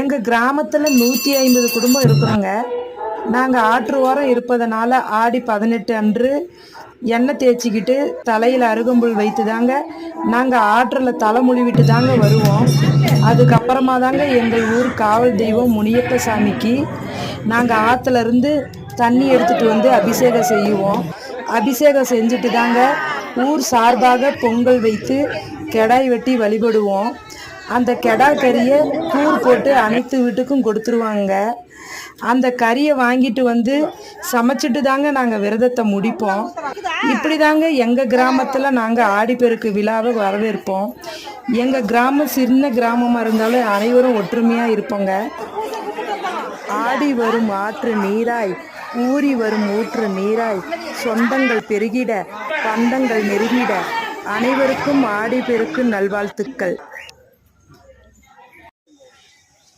எங்கள் கிராமத்தில் நூற்றி ஐம்பது குடும்பம் இருக்கிறோங்க. நாங்கள் ஆற்று ஓரம் இருப்பதனால ஆடி பதினெட்டு அன்று எண்ணெய் தேய்ச்சிக்கிட்டு தலையில் அருகம்புல் வைத்து தாங்க நாங்கள் ஆற்றில் தலை முழுவிட்டு தாங்க வருவோம். அதுக்கப்புறமா தாங்க எங்கள் ஊர் காவல் தெய்வம் முனியப்ப சாமிக்கு நாங்கள் ஆற்றுலேருந்து தண்ணி எடுத்துகிட்டு வந்து அபிஷேகம் செய்வோம். அபிஷேகம் செஞ்சுட்டு தாங்க ஊர் சார்பாக பொங்கல் வைத்து கெடாய் வெட்டி வழிபடுவோம். அந்த கெடா கறியை கூர் போட்டு அனைத்து வீட்டுக்கும் கொடுத்துருவாங்க. அந்த கறியை வாங்கிட்டு வந்து சமைச்சிட்டு தாங்க நாங்கள் விரதத்தை முடிப்போம். இப்படி தாங்க எங்கள் கிராமத்தில் நாங்கள் ஆடிப்பெருக்கு விழாவை வரவேற்போம். எங்கள் கிராமம் சின்ன கிராமமாக இருந்தாலும் அனைவரும் ஒற்றுமையாக இருப்போங்க. ஆடி வரும் ஆற்று நீராய் ஊறி வரும் ஊற்று நீராய் சொந்தங்கள் பெருகிட பந்தங்கள் நெருங்கிட அனைவருக்கும் ஆடி பெருக்கு நல்வாழ்த்துக்கள்.